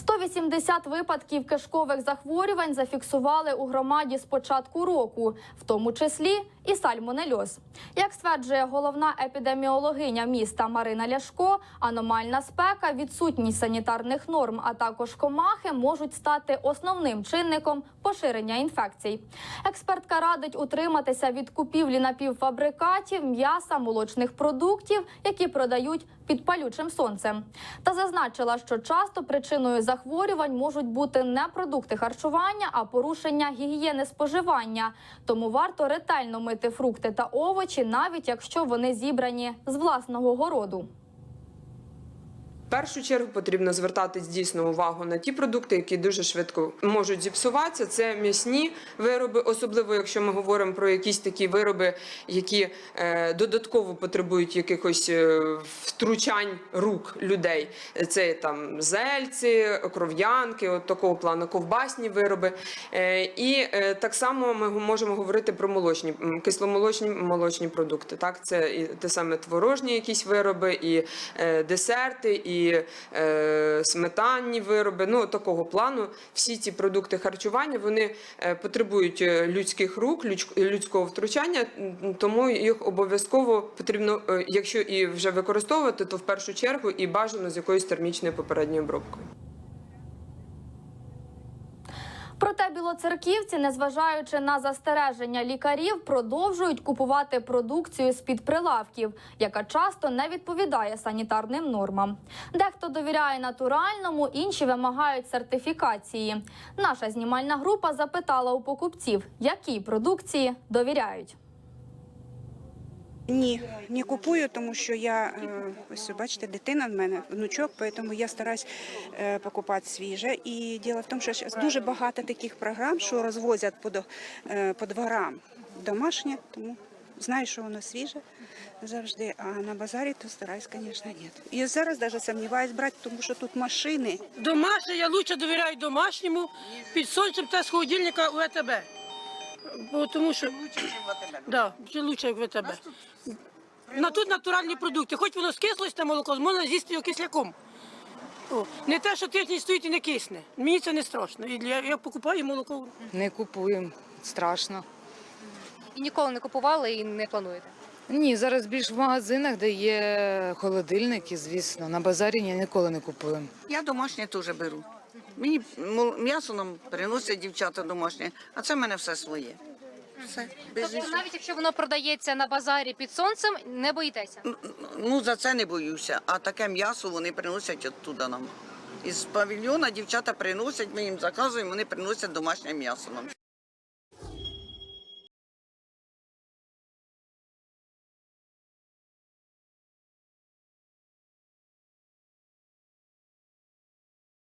180 випадків кишкових захворювань зафіксували у громаді з початку року, в тому числі і сальмонельоз. Як стверджує головна епідеміологиня міста Марина Ляшко, аномальна спека, відсутність санітарних норм, а також комахи можуть стати основним чинником поширення інфекцій. Експертка радить утриматися від купівлі напівфабрикатів, м'яса, молочних продуктів, які продають під палючим сонцем. Та зазначила, що часто причиною захворювань можуть бути не продукти харчування, а порушення гігієни споживання. Тому варто ретельно мити фрукти та овочі, навіть якщо вони зібрані з власного городу. Першу чергу потрібно звертати дійсно увагу на ті продукти, які дуже швидко можуть зіпсуватися. Це м'ясні вироби, особливо якщо ми говоримо про якісь такі вироби, які е, додатково потребують якихось е, втручань рук людей. Це там зельці, кров'янки, от такого плану, ковбасні вироби. Е, і так само ми можемо говорити про молочні, кисломолочні молочні продукти. Так, це і те саме творожні якісь вироби, і десерти, і е, сметанні вироби. Ну такого плану. Всі ці продукти харчування вони е, потребують е, людських рук, людського втручання, тому їх обов'язково потрібно, якщо і вже використовувати, то в першу чергу і бажано з якоюсь термічною попередньою обробкою. Проте білоцерківці, незважаючи на застереження лікарів, продовжують купувати продукцію з під прилавків, яка часто не відповідає санітарним нормам. Дехто довіряє натуральному, інші вимагають сертифікації. Наша знімальна група запитала у покупців, якій продукції довіряють. Ні, не купую, тому що я е, ось бачите, дитина в мене, внучок, тому я стараюсь е, покупати свіже. І діло в тому, що дуже багато таких програм, що розвозять по, е, по дворам домашнє, тому знаю, що воно свіже завжди. А на базарі то стараюсь, звісно, ні. І зараз навіть сумніваюсь брати, тому що тут машини. Домашнє я лучше довіряю домашньому під сонцем та з холодильника у ВТБ. Бо тому що лучше, ніж в ВТБ. Да, ще лучше, як в ВТБ. На тут натуральні продукти. Хоч воно скислось те молоко, можна з'їсти його кисляком. О, не те, що тиждень стоїть і не кисне. Мені це не страшно. І Я, я покупаю молоко. Не купуємо, страшно. І ніколи не купували і не плануєте. Ні, зараз більш в магазинах, де є холодильники, звісно. На базарі я ніколи не купуємо. Я домашнє теж беру. Мені м'ясо нам приносять дівчата домашнє, а це в мене все своє. Все, без Тобто, навіть якщо воно продається на базарі під сонцем, не боїтеся. Ну за це не боюся. А таке м'ясо вони приносять оттуда нам. Із павільйона дівчата приносять, ми їм заказуємо, вони приносять домашнє м'ясо нам.